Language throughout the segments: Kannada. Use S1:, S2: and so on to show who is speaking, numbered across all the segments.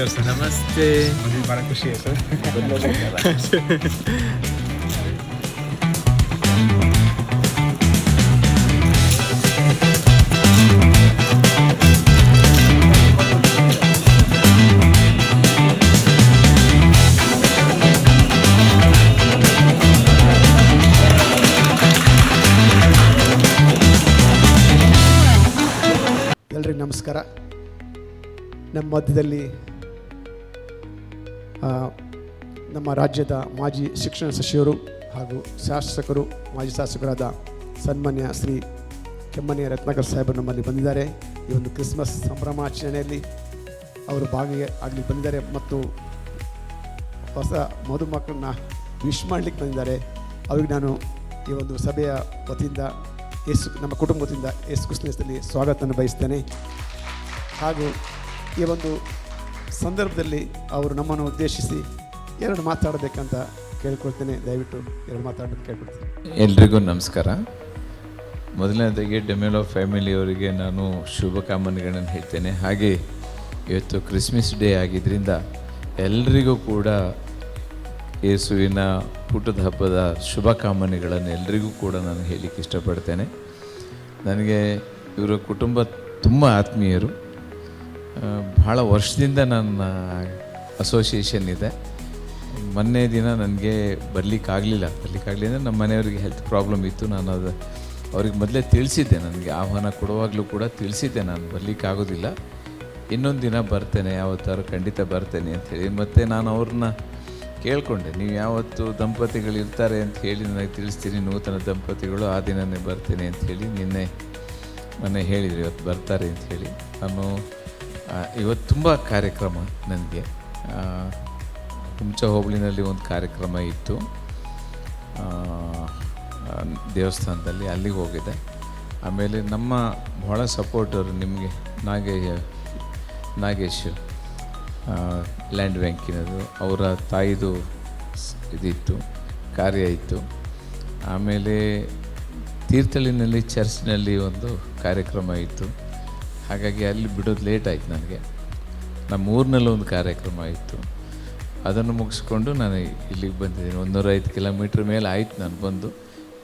S1: ನಮಸ್ಕಾರ ಸರ್
S2: ನಮಸ್ತೆ
S1: ಮದುವೆ ಭಾಳ ಖುಷಿ ಆಯ್ತು
S3: ಎಲ್ರಿಗೂ ನಮಸ್ಕಾರ. ನಮ್ಮ ಮಧ್ಯದಲ್ಲಿ ನಮ್ಮ ರಾಜ್ಯದ ಮಾಜಿ ಶಿಕ್ಷಣ ಸಚಿವರು ಹಾಗೂ ಶಾಸಕರು, ಮಾಜಿ ಶಾಸಕರಾದ ಸನ್ಮಾನ್ಯ ಶ್ರೀ ಕೆಮ್ಮನೆಯ ರತ್ನಾಕರ್ ಸಾಹೇಬರು ನಮ್ಮಲ್ಲಿ ಬಂದಿದ್ದಾರೆ. ಈ ಒಂದು ಕ್ರಿಸ್ಮಸ್ ಸಂಭ್ರಮಾಚರಣೆಯಲ್ಲಿ ಅವರು ಭಾಗಿ ಆಗಲಿ ಬಂದಿದ್ದಾರೆ ಮತ್ತು ಹೊಸ ಮಧುಮಕ್ಕಳನ್ನ ವಿಶ್ ಮಾಡಲಿಕ್ಕೆ ಬಂದಿದ್ದಾರೆ. ಅವ್ರಿಗೆ ನಾನು ಈ ಒಂದು ಸಭೆಯ ವತಿಯಿಂದ, ಯೇಸು, ನಮ್ಮ ಕುಟುಂಬದಿಂದ ಯೇಸು ಕ್ರಿಸ್ತನಲ್ಲಿ ಸ್ವಾಗತವನ್ನು ಬಯಸ್ತೇನೆ. ಹಾಗೂ ಈ ಒಂದು ಸಂದರ್ಭದಲ್ಲಿ ಅವರು ನಮ್ಮನ್ನು ಉದ್ದೇಶಿಸಿ ಎರಡು ಮಾತಾಡಬೇಕಂತ ಕೇಳ್ಕೊಳ್ತೇನೆ. ದಯವಿಟ್ಟು ಎರಡು ಮಾತಾಡೋದು ಕೇಳ್ಕೊಳ್ತೀನಿ.
S2: ಎಲ್ರಿಗೂ ನಮಸ್ಕಾರ. ಮೊದಲನೇದಾಗಿ ಡೆಮೆಲೋ ಫ್ಯಾಮಿಲಿಯವರಿಗೆ ನಾನು ಶುಭಕಾಮನೆಗಳನ್ನು ಹೇಳ್ತೇನೆ. ಹಾಗೆ ಇವತ್ತು ಕ್ರಿಸ್ಮಸ್ ಡೇ ಆಗಿದ್ದರಿಂದ ಎಲ್ರಿಗೂ ಕೂಡ ಯೇಸುವಿನ ಹುಟ್ಟದ ಹಬ್ಬದ ಶುಭಕಾಮನೆಗಳನ್ನು ಎಲ್ರಿಗೂ ಕೂಡ ನಾನು ಹೇಳಲಿಕ್ಕೆ ಇಷ್ಟಪಡ್ತೇನೆ. ನನಗೆ ಇವರ ಕುಟುಂಬ ತುಂಬ ಆತ್ಮೀಯರು. ಭಾಳ ವರ್ಷದಿಂದ ನನ್ನ ಅಸೋಸಿಯೇಷನ್ ಇದೆ. ಮೊನ್ನೆ ದಿನ ನನಗೆ ಬರಲಿಕ್ಕಾಗಲಿಲ್ಲ. ಬರಲಿಕ್ಕಾಗಲಿಲ್ಲ ನಮ್ಮ ಮನೆಯವರಿಗೆ ಹೆಲ್ತ್ ಪ್ರಾಬ್ಲಮ್ ಇತ್ತು. ನಾನು ಅದು ಅವ್ರಿಗೆ ಮೊದಲೇ ತಿಳಿಸಿದ್ದೆ. ನನಗೆ ಆಹ್ವಾನ ಕೊಡುವಾಗಲೂ ಕೂಡ ತಿಳಿಸಿದ್ದೆ. ನಾನು ಬರಲಿಕ್ಕಾಗೋದಿಲ್ಲ. ಇನ್ನೊಂದು ದಿನ ಬರ್ತೇನೆ, ಯಾವತ್ತಾರು ಖಂಡಿತ ಬರ್ತೇನೆ ಅಂತ ಹೇಳಿ. ಮತ್ತು ನಾನು ಅವ್ರನ್ನ ಕೇಳಿಕೊಂಡೆ. ನೀವು ಯಾವತ್ತು ದಂಪತಿಗಳು ಇರ್ತಾರೆ ಅಂತ ಹೇಳಿ ನನಗೆ ತಿಳಿಸ್ತೀನಿ. ನೂತನ ದಂಪತಿಗಳು ಆ ದಿನನೇ ಬರ್ತೇನೆ ಅಂಥೇಳಿ ನಿನ್ನೆ ಮೊನ್ನೆ ಹೇಳಿದ್ರು. ಇವತ್ತು ಬರ್ತಾರೆ ಅಂಥೇಳಿ ನಾನು ಇವತ್ತು ತುಂಬ ಕಾರ್ಯಕ್ರಮ ನನಗೆ. ಹುಂಚ ಹೋಬಳಿನಲ್ಲಿ ಒಂದು ಕಾರ್ಯಕ್ರಮ ಇತ್ತು. ದೇವಸ್ಥಾನದಲ್ಲಿ ಅಲ್ಲಿಗೆ ಹೋಗಿದ್ದೆ. ಆಮೇಲೆ ನಮ್ಮ ಭಾಳ ಸಪೋರ್ಟರು ನಿಮಗೆ ನಾಗೇಶ ನಾಗೇಶ್ ಲ್ಯಾಂಡ್ ಬ್ಯಾಂಕಿನದು, ಅವರ ತಾಯಿದು ಇದಿತ್ತು, ಕಾರ್ಯ ಇತ್ತು. ಆಮೇಲೆ ತೀರ್ಥಳ್ಳಿನಲ್ಲಿ ಚರ್ಚ್ನಲ್ಲಿ ಒಂದು ಕಾರ್ಯಕ್ರಮ ಇತ್ತು. ಹಾಗಾಗಿ ಅಲ್ಲಿ ಬಿಡೋದು ಲೇಟ್ ಆಯ್ತು ನನಗೆ. ನಮ್ಮ ಊರಿನಲ್ಲಿ ಒಂದು ಕಾರ್ಯಕ್ರಮ ಇತ್ತು. ಅದನ್ನು ಮುಗಿಸ್ಕೊಂಡು ನಾನು ಇಲ್ಲಿಗೆ ಬಂದಿದ್ದೀನಿ. ಒಂದೂರೈದು ಕಿಲೋಮೀಟ್ರ್ ಮೇಲೆ ಆಯ್ತು ನಾನು ಬಂದು.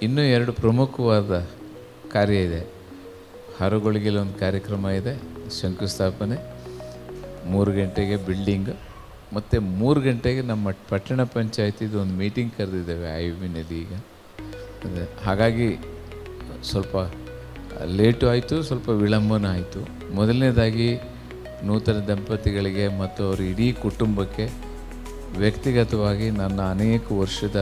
S2: ಇನ್ನೂ ಎರಡು ಪ್ರಮುಖವಾದ ಕಾರ್ಯ ಇದೆ. ಹರಗೊಳಗೆಲ್ಲ ಒಂದು ಕಾರ್ಯಕ್ರಮ ಇದೆ, ಶಂಕುಸ್ಥಾಪನೆ, ಮೂರು ಗಂಟೆಗೆ ಬಿಲ್ಡಿಂಗ್ ಮತ್ತು ಮೂರು ಗಂಟೆಗೆ ನಮ್ಮ ಪಟ್ಟಣ ಪಂಚಾಯತಿದು ಒಂದು ಮೀಟಿಂಗ್ ಕರೆದಿದ್ದೇವೆ ಐ ವಿನಲ್ಲಿ ಈಗ ಹಾಗಾಗಿ ಸ್ವಲ್ಪ ಲೇಟು ಆಯಿತು, ಸ್ವಲ್ಪ ವಿಳಂಬನ ಆಯಿತು. ಮೊದಲನೇದಾಗಿ ನೂತನ ದಂಪತಿಗಳಿಗೆ ಮತ್ತು ಅವರ ಇಡೀ ಕುಟುಂಬಕ್ಕೆ ವ್ಯಕ್ತಿಗತವಾಗಿ ನನ್ನ ಅನೇಕ ವರ್ಷದ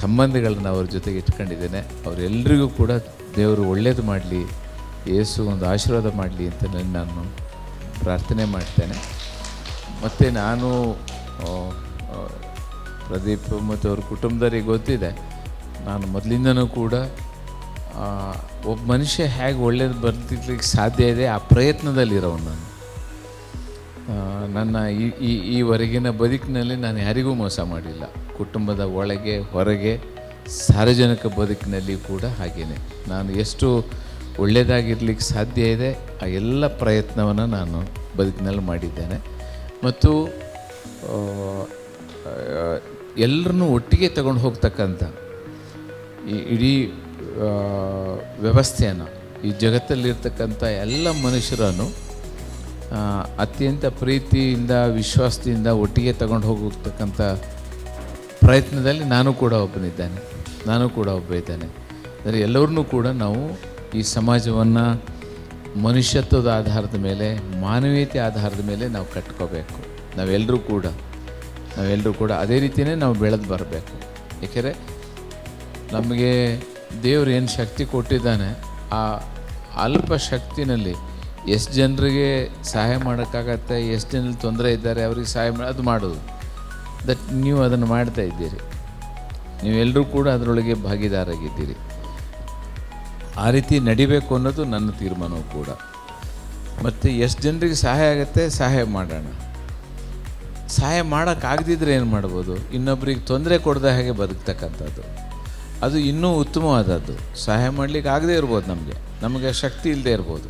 S2: ಸಂಬಂಧಗಳನ್ನು ಅವ್ರ ಜೊತೆಗೆ ಇಟ್ಕೊಂಡಿದ್ದೇನೆ. ಅವರೆಲ್ಲರಿಗೂ ಕೂಡ ದೇವರು ಒಳ್ಳೇದು ಮಾಡಲಿ, ಯೇಸು ಒಂದು ಆಶೀರ್ವಾದ ಮಾಡಲಿ ಅಂತ ನಾನು ಪ್ರಾರ್ಥನೆ ಮಾಡ್ತೇನೆ. ಮತ್ತು ನಾನು ಪ್ರದೀಪ್ ಮತ್ತು ಅವ್ರ ಕುಟುಂಬದವರಿಗೆ ಗೊತ್ತಿದೆ, ನಾನು ಮೊದಲಿಂದನೂ ಕೂಡ ಒಬ್ಬ ಮನುಷ್ಯ ಹೇಗೆ ಒಳ್ಳೇದು ಬರ್ತಿರ್ಲಿಕ್ಕೆ ಸಾಧ್ಯ ಇದೆ? ಆ ಪ್ರಯತ್ನದಲ್ಲಿರೋನು ನಾನು. ನನ್ನ ಈ ಈವರೆಗಿನ ಬದುಕಿನಲ್ಲಿ ನಾನು ಯಾರಿಗೂ ಮೋಸ ಮಾಡಿಲ್ಲ. ಕುಟುಂಬದ ಒಳಗೆ, ಹೊರಗೆ, ಸಾರ್ವಜನಿಕ ಬದುಕಿನಲ್ಲಿ ಕೂಡ ಹಾಗೇನೆ. ನಾನು ಎಷ್ಟು ಒಳ್ಳೆಯದಾಗಿರ್ಲಿಕ್ಕೆ ಸಾಧ್ಯ ಇದೆ? ಆ ಎಲ್ಲ ಪ್ರಯತ್ನವನ್ನು ನಾನು ಬದುಕಿನಲ್ಲಿ ಮಾಡಿದ್ದೇನೆ. ಮತ್ತು ಎಲ್ಲರನ್ನೂ ಒಟ್ಟಿಗೆ ತಗೊಂಡು ಹೋಗ್ತಕ್ಕಂಥ ಈ ಇಡೀ ವ್ಯವಸ್ಥೆಯನ್ನು, ಈ ಜಗತ್ತಲ್ಲಿರ್ತಕ್ಕಂಥ ಎಲ್ಲ ಮನುಷ್ಯರನ್ನು ಅತ್ಯಂತ ಪ್ರೀತಿಯಿಂದ, ವಿಶ್ವಾಸದಿಂದ ಒಟ್ಟಿಗೆ ತಗೊಂಡು ಹೋಗತಕ್ಕಂಥ ಪ್ರಯತ್ನದಲ್ಲಿ ನಾನು ಕೂಡ ಒಬ್ಬನಿದ್ದೇನೆ. ನಾನು ಕೂಡ ಒಬ್ಬ ಇದ್ದೇನೆ. ಅಂದರೆ ಎಲ್ಲರನ್ನೂ ಕೂಡ ನಾವು ಈ ಸಮಾಜವನ್ನು ಮನುಷ್ಯತ್ವದ ಆಧಾರದ ಮೇಲೆ, ಮಾನವೀಯತೆ ಆಧಾರದ ಮೇಲೆ ನಾವು ಕಟ್ಕೋಬೇಕು. ನಾವೆಲ್ಲರೂ ಕೂಡ ನಾವೆಲ್ಲರೂ ಕೂಡ ಅದೇ ರೀತಿಯೇ ನಾವು ಬೆಳೆದು ಬರಬೇಕು. ಏಕೆಂದರೆ ನಮಗೆ ದೇವರು ಏನು ಶಕ್ತಿ ಕೊಟ್ಟಿದ್ದಾನೆ, ಆ ಅಲ್ಪ ಶಕ್ತಿನಲ್ಲಿ ಎಷ್ಟು ಜನರಿಗೆ ಸಹಾಯ ಮಾಡೋಕ್ಕಾಗತ್ತೆ, ಎಷ್ಟು ಜನ ತೊಂದರೆ ಇದ್ದಾರೆ, ಅವ್ರಿಗೆ ಸಹಾಯ ಮಾಡಿ, ಅದು ಮಾಡೋದು. ದಟ್ ನೀವು ಅದನ್ನು ಮಾಡ್ತಾ ಇದ್ದೀರಿ. ನೀವೆಲ್ಲರೂ ಕೂಡ ಅದರೊಳಗೆ ಭಾಗಿದಾರಾಗಿದ್ದೀರಿ. ಆ ರೀತಿ ನಡಿಬೇಕು ಅನ್ನೋದು ನನ್ನ ತೀರ್ಮಾನವು ಕೂಡ. ಮತ್ತು ಎಷ್ಟು ಜನರಿಗೆ ಸಹಾಯ ಆಗುತ್ತೆ, ಸಹಾಯ ಮಾಡೋಣ. ಸಹಾಯ ಮಾಡೋಕ್ಕಾಗದಿದ್ರೆ ಏನು ಮಾಡ್ಬೋದು? ಇನ್ನೊಬ್ರಿಗೆ ತೊಂದರೆ ಕೊಡದ ಹಾಗೆ ಬದುಕ್ತಕ್ಕಂಥದ್ದು. ಅದು ಇನ್ನೂ ಉತ್ತಮವಾದದ್ದು. ಸಹಾಯ ಮಾಡಲಿಕ್ಕೆ ಆಗದೇ ಇರ್ಬೋದು ನಮಗೆ. ನಮಗೆ ಶಕ್ತಿ ಇಲ್ಲದೆ ಇರ್ಬೋದು.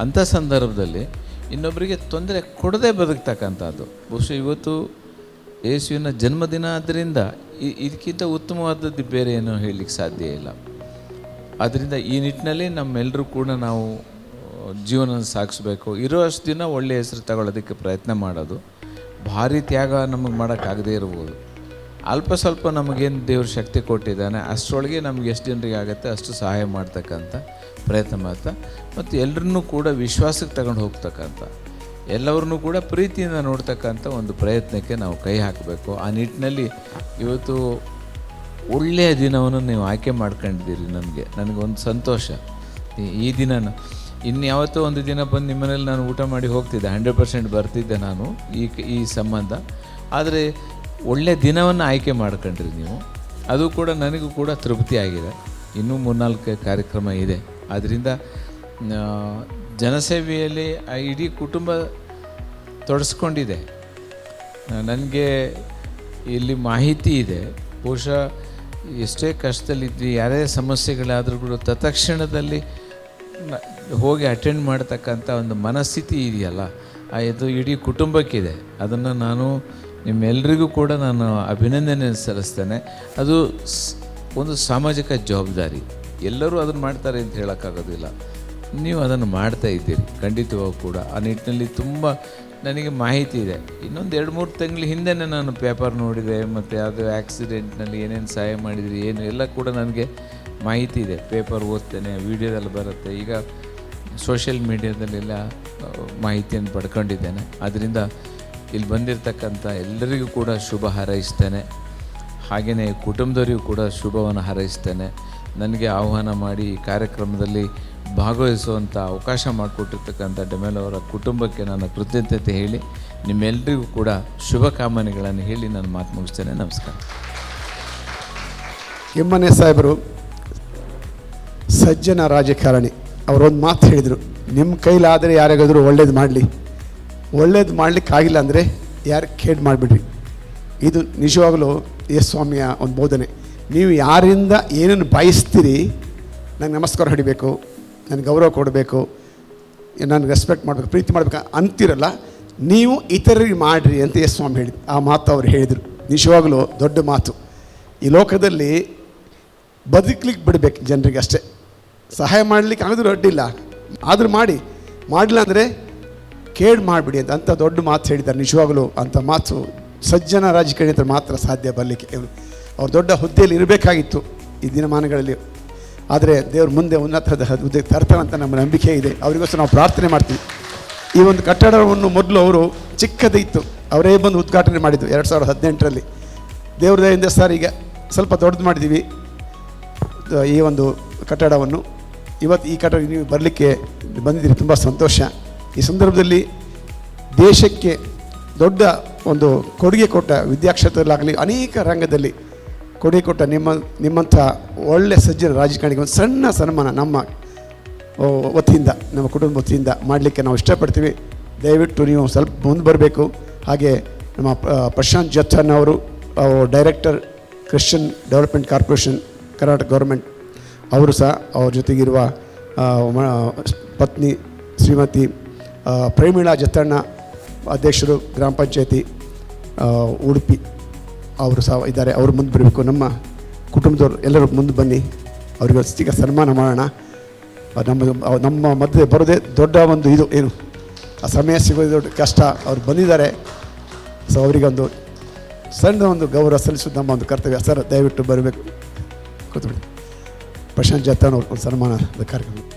S2: ಅಂಥ ಸಂದರ್ಭದಲ್ಲಿ ಇನ್ನೊಬ್ಬರಿಗೆ ತೊಂದರೆ ಕೊಡದೆ ಬದುಕ್ತಕ್ಕಂಥದ್ದು. ಬಹುಶಃ ಇವತ್ತು ಯೇಸುವಿನ ಜನ್ಮದಿನ ಆದ್ದರಿಂದ ಇದಕ್ಕಿಂತ ಉತ್ತಮವಾದದ್ದು ಬೇರೆ ಏನು ಹೇಳಲಿಕ್ಕೆ ಸಾಧ್ಯ ಇಲ್ಲ. ಆದ್ದರಿಂದ ಈ ನಿಟ್ಟಿನಲ್ಲಿ ನಮ್ಮೆಲ್ಲರೂ ಕೂಡ ನಾವು ಜೀವನ ಸಾಗಿಸ್ಬೇಕು. ಇರೋ ಅಷ್ಟು ದಿನ ಒಳ್ಳೆಯ ಹೆಸರು ತಗೊಳ್ಳೋದಕ್ಕೆ ಪ್ರಯತ್ನ ಮಾಡೋದು. ಭಾರಿ ತ್ಯಾಗ ನಮಗೆ ಮಾಡೋಕ್ಕಾಗದೇ ಇರ್ಬೋದು. ಅಲ್ಪ ಸ್ವಲ್ಪ ನಮಗೇನು ದೇವ್ರ ಶಕ್ತಿ ಕೊಟ್ಟಿದ್ದಾನೆ, ಅಷ್ಟರೊಳಗೆ ನಮ್ಗೆ ಎಷ್ಟು ಜನರಿಗೆ ಆಗುತ್ತೆ ಅಷ್ಟು ಸಹಾಯ ಮಾಡ್ತಕ್ಕಂಥ ಪ್ರಯತ್ನ ಮಾಡ್ತಾ, ಮತ್ತು ಎಲ್ಲರನ್ನೂ ಕೂಡ ವಿಶ್ವಾಸಕ್ಕೆ ತಗೊಂಡು ಹೋಗ್ತಕ್ಕಂಥ ಎಲ್ಲವ್ರನ್ನೂ ಕೂಡ ಪ್ರೀತಿಯಿಂದ ನೋಡ್ತಕ್ಕಂಥ ಒಂದು ಪ್ರಯತ್ನಕ್ಕೆ ನಾವು ಕೈ ಹಾಕಬೇಕು. ಆ ನಿಟ್ಟಿನಲ್ಲಿ ಇವತ್ತು ಒಳ್ಳೆಯ ದಿನವನ್ನು ನೀವು ಆಯ್ಕೆ ಮಾಡ್ಕೊಂಡಿದ್ದೀರಿ ನನಗೆ ನನಗೊಂದು ಸಂತೋಷ. ಈ- ದಿನ ದಿನನ ಇನ್ನು ಯಾವತ್ತೋ ಒಂದು ದಿನ ಬಂದು ನಿಮ್ಮನೇಲಿ ನಾನು ಊಟ ಮಾಡಿ ಹೋಗ್ತಿದ್ದೆ ಹಂಡ್ರೆಡ್ ಪರ್ಸೆಂಟ್ ಬರ್ತಿದ್ದೆ ನಾನು ಈ ಈ ಸಂಬಂಧ. ಆದರೆ ಒಳ್ಳೆಯ ದಿನವನ್ನು ಆಯ್ಕೆ ಮಾಡ್ಕೊಂಡ್ರಿ ನೀವು. ಅದು ಕೂಡ ನನಗೂ ಕೂಡ ತೃಪ್ತಿ ಆಗಿದೆ. ಇನ್ನೂ ಮೂರ್ನಾಲ್ಕು ಕಾರ್ಯಕ್ರಮ ಇದೆ. ಆದ್ದರಿಂದ ಜನಸೇವೆಯಲ್ಲಿ ಆ ಇಡೀ ಕುಟುಂಬ ತೊಡಸ್ಕೊಂಡಿದೆ. ನನಗೆ ಇಲ್ಲಿ ಮಾಹಿತಿ ಇದೆ. ಬಹುಶಃ ಎಷ್ಟೇ ಕಷ್ಟದಲ್ಲಿದ್ದು ಯಾರೇ ಸಮಸ್ಯೆಗಳಾದರೂ ಕೂಡ ತತ್ಕ್ಷಣದಲ್ಲಿ ಹೋಗಿ ಅಟೆಂಡ್ ಮಾಡ್ತಕ್ಕಂಥ ಒಂದು ಮನಸ್ಥಿತಿ ಇದೆಯಲ್ಲ ಇದು ಇಡೀ ಕುಟುಂಬಕ್ಕಿದೆ. ಅದನ್ನು ನಾನು ನಿಮ್ಮೆಲ್ಲರಿಗೂ ಕೂಡ ನಾನು ಅಭಿನಂದನೆ ಸಲ್ಲಿಸ್ತೇನೆ. ಅದು ಒಂದು ಸಾಮಾಜಿಕ ಜವಾಬ್ದಾರಿ. ಎಲ್ಲರೂ ಅದನ್ನು ಮಾಡ್ತಾರೆ ಅಂತ ಹೇಳೋಕ್ಕಾಗೋದಿಲ್ಲ. ನೀವು ಅದನ್ನು ಮಾಡ್ತಾ ಇದ್ದೀರಿ. ಖಂಡಿತವಾಗೂ ಕೂಡ. ಆ ನಿಟ್ಟಿನಲ್ಲಿ ತುಂಬ ನನಗೆ ಮಾಹಿತಿ ಇದೆ. ಇನ್ನೊಂದು ಎರಡು ಮೂರು ತಿಂಗಳ ಹಿಂದೆ ನಾನು ಪೇಪರ್ ನೋಡಿದೆ, ಮತ್ತು ಅದು ಆ್ಯಕ್ಸಿಡೆಂಟ್ನಲ್ಲಿ ಏನೇನು ಸಹಾಯ ಮಾಡಿದ್ರಿ, ಏನು ಎಲ್ಲ ಕೂಡ ನನಗೆ ಮಾಹಿತಿ ಇದೆ. ಪೇಪರ್ ಓದ್ತೇನೆ, ವೀಡಿಯೋದಲ್ಲಿ ಬರುತ್ತೆ. ಈಗ ಸೋಷಿಯಲ್ ಮೀಡಿಯಾದಲ್ಲೆಲ್ಲ ಮಾಹಿತಿಯನ್ನು ಪಡ್ಕೊಂಡಿದ್ದೇನೆ. ಆದ್ದರಿಂದ ಇಲ್ಲಿ ಬಂದಿರತಕ್ಕಂಥ ಎಲ್ಲರಿಗೂ ಕೂಡ ಶುಭ ಹಾರೈಸ್ತೇನೆ. ಹಾಗೆಯೇ ಕುಟುಂಬದವರಿಗೂ ಕೂಡ ಶುಭವನ್ನು ಹಾರೈಸ್ತೇನೆ. ನನಗೆ ಆಹ್ವಾನ ಮಾಡಿ ಈ ಕಾರ್ಯಕ್ರಮದಲ್ಲಿ ಭಾಗವಹಿಸುವಂಥ ಅವಕಾಶ ಮಾಡಿಕೊಟ್ಟಿರ್ತಕ್ಕಂಥ ಡೆಮೆಲ್ ಅವರ ಕುಟುಂಬಕ್ಕೆ ನನ್ನ ಕೃತಜ್ಞತೆ ಹೇಳಿ ನಿಮ್ಮೆಲ್ಲರಿಗೂ ಕೂಡ ಶುಭ ಕಾಮನೆಗಳನ್ನು ಹೇಳಿ ನಾನು ಮಾತು ಮುಗಿಸ್ತೇನೆ. ನಮಸ್ಕಾರ.
S3: ಕೆಮ್ಮನೆ ಸಾಹೇಬರು, ಸಜ್ಜನ ರಾಜಕಾರಣಿ, ಅವರೊಂದು ಮಾತು ಹೇಳಿದರು, ನಿಮ್ಮ ಕೈಲಾದರೆ ಯಾರಿಗಾದರೂ ಒಳ್ಳೇದು ಮಾಡಲಿ. ಒಳ್ಳೇದು ಮಾಡಲಿಕ್ಕಾಗಿಲ್ಲ ಅಂದರೆ ಯಾರು ಖೇಡ್ ಮಾಡಿಬಿಡ್ರಿ. ಇದು ನಿಜವಾಗಲೂ ಎಸ್ ಸ್ವಾಮಿಯ ಒಂದು ಬೋಧನೆ. ನೀವು ಯಾರಿಂದ ಏನನ್ನು ಬಯಸ್ತೀರಿ ನನಗೆ ನಮಸ್ಕಾರ ಹೊಡಿಬೇಕು ನನಗೆ ಗೌರವ ಕೊಡಬೇಕು, ನಾನು ರೆಸ್ಪೆಕ್ಟ್ ಮಾಡಬೇಕು, ಪ್ರೀತಿ ಮಾಡಬೇಕು ಅಂತಿರಲ್ಲ, ನೀವು ಇತರರಿಗೆ ಮಾಡಿರಿ ಅಂತ ಎಸ್ ಸ್ವಾಮಿ ಆ ಮಾತು ಅವ್ರು ಹೇಳಿದರು. ನಿಜವಾಗಲೂ ದೊಡ್ಡ ಮಾತು. ಈ ಲೋಕದಲ್ಲಿ ಬದುಕಲಿಕ್ಕೆ ಬಿಡಬೇಕು ಜನರಿಗೆ ಅಷ್ಟೇ ಸಹಾಯ ಮಾಡಲಿಕ್ಕೆ ಆಗೋದು ಅಡ್ಡಿಲ್ಲ. ಆದರೂ ಮಾಡಿ. ಮಾಡಲಿಲ್ಲ ಅಂದರೆ ಕೇಡ್ ಮಾಡಿಬಿಡಿ ಅಂತ ಅಂಥ ದೊಡ್ಡ ಮಾತು ಹೇಳಿದ್ದಾರೆ. ನಿಜವಾಗಲೂ ಅಂಥ ಮಾತು ಸಜ್ಜನ ರಾಜಕೀಯ ಹತ್ರ ಮಾತ್ರ ಸಾಧ್ಯ ಬರಲಿಕ್ಕೆ ಅವ್ರು ದೊಡ್ಡ ಹುದ್ದೆಯಲ್ಲಿ ಇರಬೇಕಾಗಿತ್ತು ಈ ದಿನಮಾನಗಳಲ್ಲಿ. ಆದರೆ ದೇವ್ರ ಮುಂದೆ ಉನ್ನತದ ಹುದ್ದೆ ತರ್ತಾರಂತ ನಮ್ಮ ನಂಬಿಕೆ ಇದೆ. ಅವರಿಗೋಸ್ಕರ ನಾವು ಪ್ರಾರ್ಥನೆ ಮಾಡ್ತೀವಿ. ಈ ಒಂದು ಕಟ್ಟಡವನ್ನು ಮೊದಲು ಅವರು ಚಿಕ್ಕದಿತ್ತು ಅವರೇ ಬಂದು ಉದ್ಘಾಟನೆ ಮಾಡಿದ್ದು ಎರಡು ಸಾವಿರದ ಹದಿನೆಂಟರಲ್ಲಿ. ದೇವ್ರ ದಯಿಂದ ಸರ್ ಈಗ ಸ್ವಲ್ಪ ದೊಡ್ಡದು ಮಾಡಿದ್ದೀವಿ. ಈ ಒಂದು ಕಟ್ಟಡವನ್ನು. ಇವತ್ತು ಈ ಕಟ್ಟಡ ನೀವು ಬರಲಿಕ್ಕೆ ಬಂದಿದ್ದೀರಿ, ತುಂಬ ಸಂತೋಷ. ಈ ಸಂದರ್ಭದಲ್ಲಿ ದೇಶಕ್ಕೆ ದೊಡ್ಡ ಒಂದು ಕೊಡುಗೆ ಕೊಟ್ಟ ವಿದ್ಯಾಕ್ಷೇತ್ರದಲ್ಲಾಗಲಿ ಅನೇಕ ರಂಗದಲ್ಲಿ ಕೊಡುಗೆ ಕೊಟ್ಟ ನಿಮ್ಮ, ನಿಮ್ಮಂಥ ಒಳ್ಳೆ ಸಜ್ಜನ ರಾಜಕಾರಣಿಗೆ ಒಂದು ಸಣ್ಣ ಸನ್ಮಾನ ನಮ್ಮ ವತಿಯಿಂದ, ನಮ್ಮ ಕುಟುಂಬ ವತಿಯಿಂದ ಮಾಡಲಿಕ್ಕೆ ನಾವು ಇಷ್ಟಪಡ್ತೀವಿ. ದಯವಿಟ್ಟು ನೀವು ಸ್ವಲ್ಪ ಮುಂದೆ ಬರಬೇಕು. ಹಾಗೆ ನಮ್ಮ ಪ್ರಶಾಂತ್ ಜತ್ತನ್ ಅವರು director, Christian development corporation, Karnataka government, ಅವರು ಸಹ ಅವ್ರ ಜೊತೆಗಿರುವ ಪತ್ನಿ ಶ್ರೀಮತಿ ಪ್ರೇಮಿಳಾ ಜತ್ತಣ್ಣ ಅಧ್ಯಕ್ಷರು ಗ್ರಾಮ ಪಂಚಾಯತಿ ಉಡುಪಿ ಅವರು ಸಹ ಇದ್ದಾರೆ. ಅವರು ಮುಂದೆ ಬರಬೇಕು. ನಮ್ಮ ಕುಟುಂಬದವರು ಎಲ್ಲರೂ ಮುಂದೆ ಬನ್ನಿ. ಅವರಿಗೆ ಈಗ ಸನ್ಮಾನ ಮಾಡೋಣ. ನಮ್ಮ ನಮ್ಮ ಮಧ್ಯೆ ಬರೋದೇ ದೊಡ್ಡ ಒಂದು ಇದು, ಏನು, ಆ ಸಮಯ ಸಿಗೋದು ದೊಡ್ಡ ಕಷ್ಟ. ಅವ್ರು ಬಂದಿದ್ದಾರೆ. ಸೊ ಅವರಿಗೊಂದು ಸಣ್ಣ ಒಂದು ಗೌರವ ಸಲ್ಲಿಸೋದು ನಮ್ಮ ಒಂದು ಕರ್ತವ್ಯ. ಸರ್, ದಯವಿಟ್ಟು ಬರಬೇಕು. ಕೂತ್ಬಿಡಿ. ಪ್ರಶಾಂತ್ ಜತ್ತನ್ ಅವ್ರ ಒಂದು ಸನ್ಮಾನದ ಕಾರ್ಯಕ್ರಮ.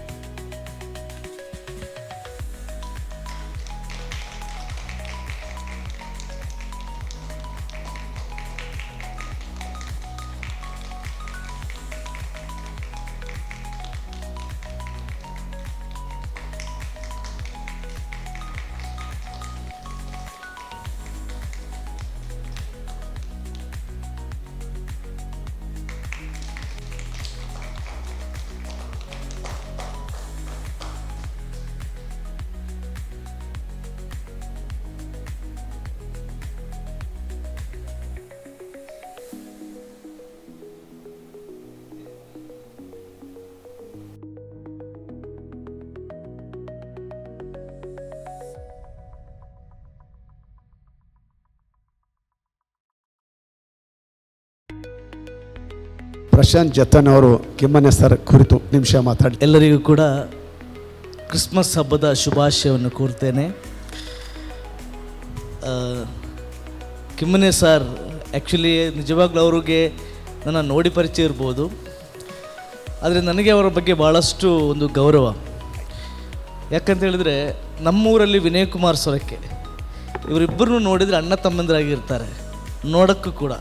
S3: ಪ್ರಶಾಂತ್ ಜತನ್ ಅವರು ಕಿಮ್ಮನೆ ಸರ್ ಕುರಿತು ನಿಮಿಷ ಮಾತಾಡಿ.
S1: ಎಲ್ಲರಿಗೂ ಕೂಡ ಕ್ರಿಸ್ಮಸ್ ಹಬ್ಬದ ಶುಭಾಶಯವನ್ನು ಕೋರ್ತೇನೆ. ಕಿಮ್ಮನೆ ಸರ್ ಆ್ಯಕ್ಚುಲಿ ನಿಜವಾಗ್ಲೂ ಅವ್ರಿಗೆ ನನ್ನ ನೋಡಿ ಪರಿಚಯ ಇರ್ಬೋದು. ಆದರೆ ನನಗೆ ಅವರ ಬಗ್ಗೆ ಭಾಳಷ್ಟು ಒಂದು ಗೌರವ. ಯಾಕಂತ ಹೇಳಿದರೆ ನಮ್ಮೂರಲ್ಲಿ ವಿನಯ್ ಕುಮಾರ್ ಸೊರಕೆ ಇವರಿಬ್ಬರನ್ನು ನೋಡಿದರೆ ಅಣ್ಣ ತಮ್ಮಂದಿರಾಗಿರ್ತಾರೆ. ನೋಡೋಕ್ಕೂ ಕೂಡ.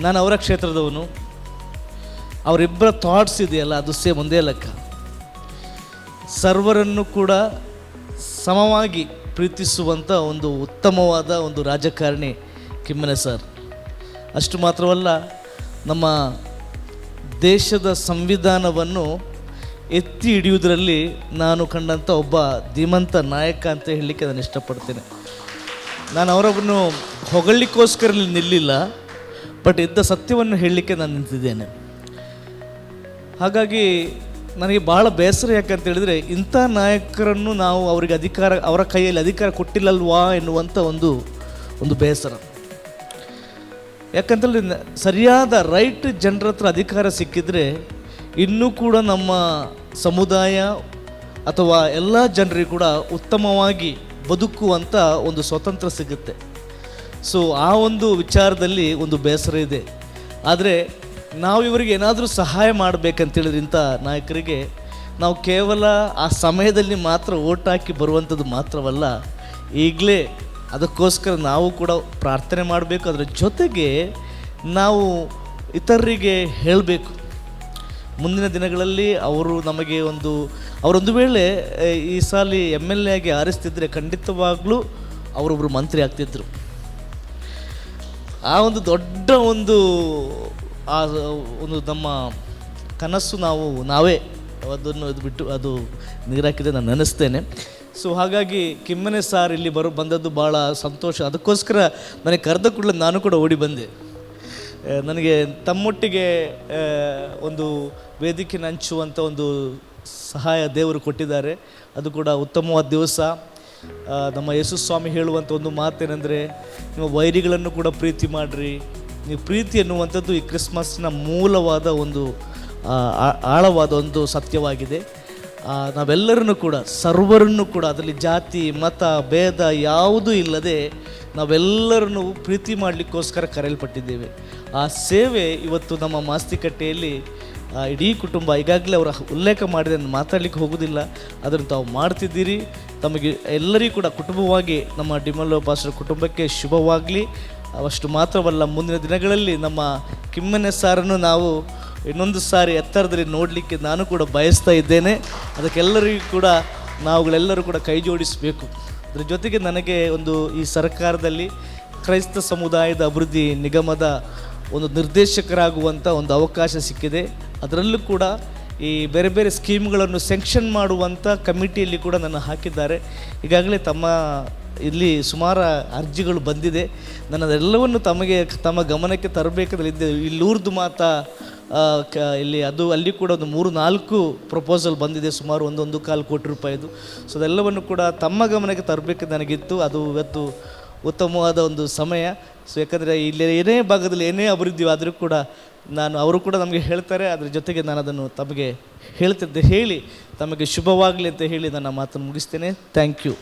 S1: ನಾನು ಅವರ ಕ್ಷೇತ್ರದವನು. ಅವರಿಬ್ಬರ ಥಾಟ್ಸ್ ಇದೆಯಲ್ಲ, ಅದು ಸೇಮ್ ಒಂದೇ ಲೆಕ್ಕ. ಸರ್ವರನ್ನು ಕೂಡ ಸಮವಾಗಿ ಪ್ರೀತಿಸುವಂಥ ಒಂದು ಉತ್ತಮವಾದ ಒಂದು ರಾಜಕಾರಣಿ ಕಿಮ್ಮನೆ ಸರ್. ಅಷ್ಟು ಮಾತ್ರವಲ್ಲ, ನಮ್ಮ ದೇಶದ ಸಂವಿಧಾನವನ್ನು ಎತ್ತಿ ಹಿಡಿಯುವುದರಲ್ಲಿ ನಾನು ಕಂಡಂಥ ಒಬ್ಬ ಧೀಮಂತ ನಾಯಕ ಅಂತ ಹೇಳಲಿಕ್ಕೆ ನಾನು ಇಷ್ಟಪಡ್ತೇನೆ. ನಾನು ಅವರನ್ನು ಹೊಗಳಿಕೋಸ್ಕರ ನಿಲ್ಲಿಲ್ಲ, ಬಟ್ ಇದ್ದ ಸತ್ಯವನ್ನು ಹೇಳಲಿಕ್ಕೆ ನಾನು ನಿಂತಿದ್ದೇನೆ. ಹಾಗಾಗಿ ನನಗೆ ಭಾಳ ಬೇಸರ ಯಾಕಂತ ಹೇಳಿದರೆ ಇಂಥ ನಾಯಕರನ್ನು ನಾವು ಅವರಿಗೆ ಅಧಿಕಾರ, ಅವರ ಕೈಯಲ್ಲಿ ಅಧಿಕಾರ ಕೊಟ್ಟಿಲ್ಲಲ್ವಾ ಎನ್ನುವಂಥ ಒಂದು ಒಂದು ಬೇಸರ. ಯಾಕಂತೇಳಿ ಸರಿಯಾದ ರೈಟ್ ಜನರ ಹತ್ರ ಅಧಿಕಾರ ಸಿಕ್ಕಿದರೆ ಇನ್ನೂ ಕೂಡ ನಮ್ಮ ಸಮುದಾಯ ಅಥವಾ ಎಲ್ಲ ಜನರಿಗೂ ಕೂಡ ಉತ್ತಮವಾಗಿ ಬದುಕುವಂಥ ಒಂದು ಸ್ವತಂತ್ರ ಸಿಗುತ್ತೆ. ಸೊ ಆ ಒಂದು ವಿಚಾರದಲ್ಲಿ ಒಂದು ಬೇಸರ ಇದೆ. ಆದರೆ ನಾವು ಇವರಿಗೆ ಏನಾದರೂ ಸಹಾಯ ಮಾಡಬೇಕಂತೇಳಿದ್ರೆ ಇಂಥ ನಾಯಕರಿಗೆ ನಾವು ಕೇವಲ ಆ ಸಮಯದಲ್ಲಿ ಮಾತ್ರ ಓಟ್ ಹಾಕಿ ಬರುವಂಥದ್ದು ಮಾತ್ರವಲ್ಲ, ಈಗಲೇ ಅದಕ್ಕೋಸ್ಕರ ನಾವು ಕೂಡ ಪ್ರಾರ್ಥನೆ ಮಾಡಬೇಕು. ಅದರ ಜೊತೆಗೆ ನಾವು ಇತರರಿಗೆ ಹೇಳಬೇಕು. ಮುಂದಿನ ದಿನಗಳಲ್ಲಿ ಅವರು ನಮಗೆ ಒಂದು, ಅವರೊಂದು ವೇಳೆ ಈ ಸಾಲಿ ಎಂ ಎಲ್ ಎ ಆಗಿ ಆರಿಸ್ತಿದ್ರೆ ಖಂಡಿತವಾಗ್ಲೂ ಅವರೊಬ್ಬರು ಮಂತ್ರಿ ಆಗ್ತಿದ್ದರು ಆ ಒಂದು ದೊಡ್ಡ ಒಂದು ಆ, ಒಂದು ನಮ್ಮ ಕನಸು ನಾವು, ನಾವೇ ಅದನ್ನು ಇದು ಬಿಟ್ಟು ಅದು ನೀರಾಕಿದೆ ನಾನು ನೆನೆಸ್ತೇನೆ. ಸೊ ಹಾಗಾಗಿ ಕಿಮ್ಮನೆ ಸಾರ್ ಇಲ್ಲಿ ಬರೋ, ಬಂದದ್ದು ಭಾಳ ಸಂತೋಷ. ಅದಕ್ಕೋಸ್ಕರ ನನಗೆ ಕರೆದ ಕೂಡಲೇ ನಾನು ಕೂಡ ಓಡಿ ಬಂದೆ. ನನಗೆ ತಮ್ಮೊಟ್ಟಿಗೆ ಒಂದು ವೇದಿಕೆ ಹಂಚುವಂಥ ಒಂದು ಸಹಾಯ ದೇವರು ಕೊಟ್ಟಿದ್ದಾರೆ. ಅದು ಕೂಡ ಉತ್ತಮವಾದ ದಿವಸ. ನಮ್ಮ ಯೇಸು ಸ್ವಾಮಿ ಹೇಳುವಂಥ ಒಂದು ಮಾತೇನೆಂದರೆ, ನಿಮ್ಮ ವೈರಿಗಳನ್ನು ಕೂಡ ಪ್ರೀತಿ ಮಾಡಿರಿ. ನೀವು ಪ್ರೀತಿ ಎನ್ನುವಂಥದ್ದು ಈ ಕ್ರಿಸ್ಮಸ್ನ ಮೂಲವಾದ ಒಂದು ಆಳವಾದ ಒಂದು ಸತ್ಯವಾಗಿದೆ. ನಾವೆಲ್ಲರನ್ನು ಕೂಡ, ಸರ್ವರನ್ನು ಕೂಡ ಅದರಲ್ಲಿ ಜಾತಿ, ಮತ, ಭೇದ ಯಾವುದೂ ಇಲ್ಲದೆ ನಾವೆಲ್ಲರನ್ನು ಪ್ರೀತಿ ಮಾಡಲಿಕ್ಕೋಸ್ಕರ ಕರೆಯಲ್ಪಟ್ಟಿದ್ದೇವೆ. ಆ ಸೇವೆ ಇವತ್ತು ನಮ್ಮ ಮಾಸ್ತಿಕಟ್ಟೆಯಲ್ಲಿ ಇಡೀ ಕುಟುಂಬ ಈಗಾಗಲೇ ಅವರ ಉಲ್ಲೇಖ ಮಾಡಿದೆ, ನಾನು ಮಾತಾಡಲಿಕ್ಕೆ ಹೋಗೋದಿಲ್ಲ. ಅದನ್ನು ತಾವು ಮಾಡ್ತಿದ್ದೀರಿ. ತಮಗೆ ಎಲ್ಲರಿಗೂ ಕೂಡ ಕುಟುಂಬವಾಗಿ, ನಮ್ಮ ಡಿಮಲ್ಲೋ ಪಾಸ್ಟರ್ ಕುಟುಂಬಕ್ಕೆ ಶುಭವಾಗಲಿ. ಅಷ್ಟು ಮಾತ್ರವಲ್ಲ, ಮುಂದಿನ ದಿನಗಳಲ್ಲಿ ನಮ್ಮ ಕಿಮ್ಮನೆ ಸಾರನ್ನು ನಾವು ಇನ್ನೊಂದು ಸಾರಿ ಎತ್ತರದಲ್ಲಿ ನೋಡಲಿಕ್ಕೆ ನಾನು ಕೂಡ ಬಯಸ್ತಾ ಇದ್ದೇನೆ. ಅದಕ್ಕೆಲ್ಲರಿಗೂ ಕೂಡ ನಾವುಗಳೆಲ್ಲರೂ ಕೂಡ ಕೈ ಜೋಡಿಸಬೇಕು. ಅದರ ಜೊತೆಗೆ ನನಗೆ ಒಂದು ಈ ಸರ್ಕಾರದಲ್ಲಿ ಕ್ರೈಸ್ತ ಸಮುದಾಯದ ಅಭಿವೃದ್ಧಿ ನಿಗಮದ ಒಂದು ನಿರ್ದೇಶಕರಾಗುವಂಥ ಒಂದು ಅವಕಾಶ ಸಿಕ್ಕಿದೆ. ಅದರಲ್ಲೂ ಕೂಡ ಈ ಬೇರೆ ಬೇರೆ ಸ್ಕೀಮ್ಗಳನ್ನು ಸ್ಯಾಂಕ್ಷನ್ ಮಾಡುವಂಥ ಕಮಿಟಿಯಲ್ಲಿ ಕೂಡ ನನ್ನ ಹಾಕಿದ್ದಾರೆ. ಈಗಾಗಲೇ ತಮ್ಮ ಇಲ್ಲಿ ಸುಮಾರು ಅರ್ಜಿಗಳು ಬಂದಿದೆ. ನಾನು ಅದೆಲ್ಲವನ್ನು ತಮಗೆ, ತಮ್ಮ ಗಮನಕ್ಕೆ ತರಬೇಕಾದ್ರೆ ಇಲ್ಲೂರ್ದು ಮಾತಾ ಕ, ಇಲ್ಲಿ ಅದು, ಅಲ್ಲಿ ಕೂಡ ಒಂದು ಮೂರು, ನಾಲ್ಕು ಪ್ರಪೋಸಲ್ ಬಂದಿದೆ. ಸುಮಾರು ಒಂದೊಂದು ಕಾಲು ಕೋಟಿ ರೂಪಾಯಿದು. ಸೊ ಅದೆಲ್ಲವನ್ನು ಕೂಡ ತಮ್ಮ ಗಮನಕ್ಕೆ ತರಬೇಕು ನನಗಿತ್ತು. ಅದು ಇವತ್ತು ಉತ್ತಮವಾದ ಒಂದು ಸಮಯ. ಸೊ ಯಾಕಂದರೆ ಇಲ್ಲಿ ಏನೇ ಭಾಗದಲ್ಲಿ ಏನೇ ಅಭಿವೃದ್ಧಿ ಆದರೂ ಕೂಡ ನಾನು, ಅವರು ಕೂಡ ನಮಗೆ ಹೇಳ್ತಾರೆ. ಅದರ ಜೊತೆಗೆ ನಾನು ಅದನ್ನು ತಮಗೆ ಹೇಳ್ತಿದ್ದೆ. ಹೇಳಿ, ತಮಗೆ ಶುಭವಾಗಲಿ ಅಂತ ಹೇಳಿ ನನ್ನ ಮಾತನ್ನು ಮುಗಿಸ್ತೇನೆ. Thank you